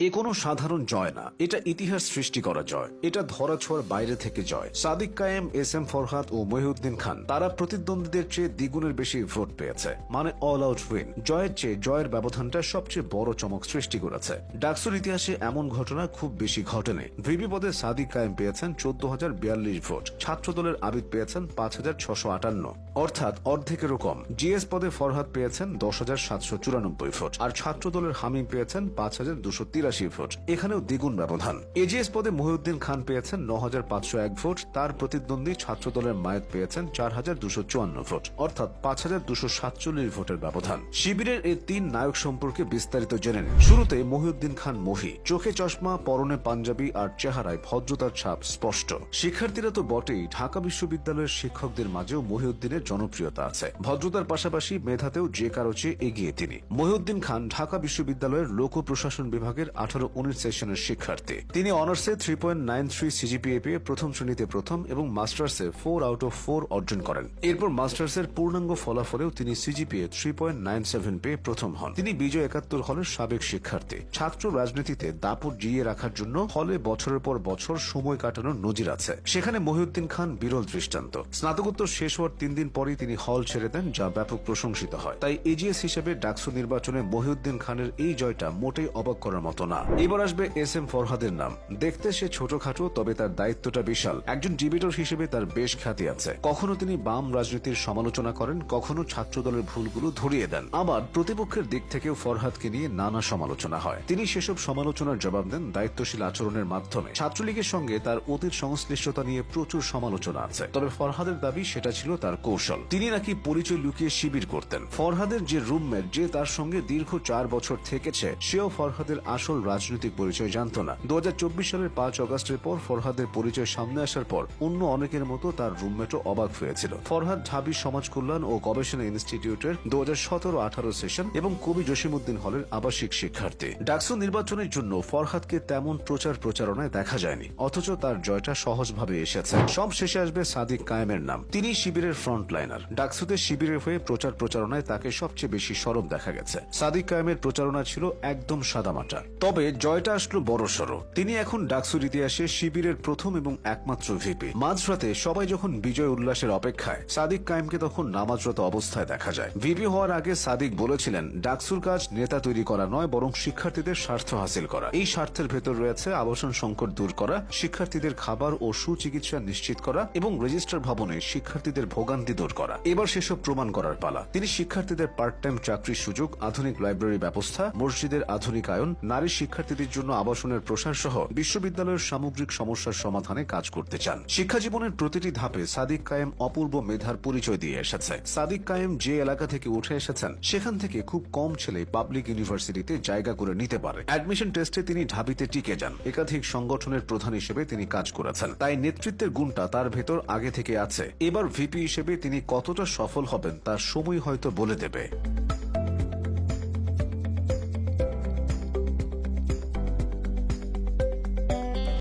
এ কোনো সাধারণ জয় না। এটা ইতিহাস সৃষ্টি করা জয়। এটা ধরাছোঁয়ার বাইরে থেকে জয়। সাদিক কায়েম, এস এম ফরহাদ ও মহিউদ্দিন খান, তারা প্রতিদ্বন্দ্বীদের চেয়ে দ্বিগুণের বেশি ভোট পেয়েছে। মানে অল আউট উইন জয়ের চেয়ে জয়ের ব্যবধানটা সবচেয়ে বড় চমক সৃষ্টি করেছে। ডাকসুর ইতিহাসে এমন ঘটনা খুব বেশি ঘটেনি। ভিপি পদে সাদিক কায়েম পেয়েছেন চোদ্দ হাজার বিয়াল্লিশ ভোট। ছাত্র দলের আবিদ পেয়েছেন পাঁচ হাজার ছশো আটান্ন। অর্থাৎ অর্ধেকেরও কম। জিএস পদে ফরহাদ পেয়েছেন দশ হাজার সাতশো চুরানব্বই ভোট। আর ছাত্র দলের হামিম পেয়েছেন পাঁচ হাজার দুশো তিরাশি ভোট। এখানেও দ্বিগুণ ব্যবধান। এজিএস পদে মহিউদ্দিন খান পেয়েছেন ন হাজার পাঁচশো এক ভোট। তার প্রতিদ্বন্দ্বী ছাত্র দলের মায়েত পেয়েছেন চার হাজার দুশো চুয়ান্ন ভোট, অর্থাৎ পাঁচ হাজার দুশো সাতচল্লিশ ভোটের ব্যবধান। শিবিরের এই তিন নায়ক সম্পর্কে বিস্তারিত জেনে নিন। শুরুতে মহিউদ্দিন খান মহি। চোখে চশমা, পরনে পাঞ্জাবি আর চেহারায় ভদ্রতার ছাপ স্পষ্ট। শিক্ষার্থীরা তো বটেই, ঢাকা বিশ্ববিদ্যালয়ের শিক্ষকদের মাঝেও মহিউদ্দিনের জনপ্রিয়তা আছে। ভদ্রতার পাশাপাশি মেধাতেও যে কারও চেয়ে এগিয়ে তিনি। মহিউদ্দিন খান ঢাকা বিশ্ববিদ্যালয়ের লোক প্রশাসন বিভাগের আঠারো উনিশ সেশনের শিক্ষার্থী। তিনি অনার্সে three point nine three CGPA পেয়ে প্রথম শ্রেণীতে প্রথম এবং মাস্টার্সে ফোর আউট অফ ফোর অর্জন করেন। এরপর মাস্টার্সের পূর্ণাঙ্গ ফলাফলেও তিনি CGPA three point nine seven পেয়ে প্রথম হন। তিনি বিজয় একাত্তর হলের সাবেক শিক্ষার্থী। ছাত্র রাজনীতিতে দাপট জিয়ে রাখার জন্য হলে বছরের পর বছর সময় কাটানোর নজির আছে। সেখানে মহিউদ্দিন খান বিরল দৃষ্টান্ত। স্নাতকোত্তর শেষ হওয়ার তিন দিন পরেই তিনি হল ছেড়ে দেন, যা ব্যাপক প্রশংসিত হয়। তাই এজিএস হিসেবে ডাকসু নির্বাচনে মহিউদ্দিন খানের এই জয়টা মোটেই অবাক করার মতো না এবার আসবে এস এম ফরহাদের নাম। দেখতে সে ছোটখাটো, তবে তার দায়িত্বটা বিশাল। একজন ডিবেটর হিসেবে তার বেশ খ্যাতি আছে। কখনো তিনি বাম রাজনীতির সমালোচনা করেন, কখনো ছাত্র দলের ভুলগুলো ধরিয়ে দেন। আবার প্রতিপক্ষের দিক থেকেও ফরহাদকে নিয়ে নানা সমালোচনা হয়। তিনি সেসব সমালোচনার জবাব দেন দায়িত্বশীল আচরণের মাধ্যমে। ছাত্রলীগের সঙ্গে তার অতীত সংশ্লিষ্টতা নিয়ে প্রচুর সমালোচনা আছে। তবে ফরহাদের দাবি, সেটা ছিল তার কৌশল। তিনি নাকি পরিচয় লুকিয়ে শিবির করতেন। ফরহাদের যে রুমমেট, যে তার সঙ্গে দীর্ঘ চার বছর থেকেছে, সেও ফরহাদের আসল রাজনৈতিক পরিচয় জানত না। দু হাজার চব্বিশ সালের পাঁচ অগস্টের পর ফরহাদের পরিচয় সামনে আসার পর অন্য অনেকের মতো তার রুমমেটও অবাক হয়েছিল। ফরহাদ ঢাবি সমাজ কল্যাণ ও গবেষণা ইনস্টিটিউটের দু হাজার সতেরো আঠারো সেশন এবং কবি জসিমুদ্দিন হলের আবাসিক শিক্ষার্থী। ডাকসু নির্বাচনের জন্য ফরহাদকে তেমন প্রচার প্রচারণায় দেখা যায়নি, অথচ তার জয়টা সহজভাবে এসেছে। সব শেষে আসবে সাদিক কায়েমের নাম। তিনি শিবিরের ফ্রন্ট লাইনার ডাকসুতে শিবিরের হয়ে প্রচার প্রচারণায় তাকে সবচেয়ে বেশি সরব দেখা গেছে। সাদিক কায়েমের প্রচারণা ছিল একদম সাদামাটা। তবে জয়টা আসলো বড় সড়ো তিনি এখন ডাকসুর ইতিহাসে শিবিরের প্রথম এবং একমাত্র ভিপি। মাঝরাতে সবাই যখন বিজয় উল্লাসের অপেক্ষায়, সাদিক কায়েমকে তখন নামাজরত অবস্থায় দেখা যায়। ভিপি হওয়ার আগে সাদিক বলেছিলেন, ডাকসুর কাজ নেতা তৈরি করা নয়, বরং শিক্ষার্থীদের স্বার্থ হাসিল করা। এই স্বার্থের ভেতর রয়েছে আবাসন সংকট দূর করা, শিক্ষার্থীদের খাবার ও সুচিকিৎসা নিশ্চিত করা এবং রেজিস্টার ভবনে শিক্ষার্থীদের ভোগান্তি দূর করা। এবার সেসব প্রমাণ করার পালা। তিনি শিক্ষার্থীদের পার্ট টাইম চাকরির সুযোগ, আধুনিক লাইব্রেরি ব্যবস্থা, মসজিদের আধুনিকায়ন, নারী শিক্ষার্থীদের জন্য আবাসনের প্রসার সহ বিশ্ববিদ্যালয়ের সামগ্রিক সমস্যার সমাধানে কাজ করতে চান। শিক্ষা জীবনের প্রতিটি ধাপে সাদিক কায়েম অপূর্ব মেধার পরিচয় দিয়ে এসেছে। সাদিক কায়েম যে এলাকা থেকে উঠে এসেছেন, সেখান থেকে খুব কম ছেলে পাবলিক ইউনিভার্সিটিতে জায়গা করে নিতে পারে। অ্যাডমিশন টেস্টে তিনি ঢাবিতে টিকে যান। একাধিক সংগঠনের প্রধান হিসেবে তিনি কাজ করেছেন। তাই নেতৃত্বের গুণটা তার ভেতর আগে থেকে আছে। এবার ভিপি হিসেবে তিনি কতটা সফল হবেন, তার সময় হয়তো বলে দেবে।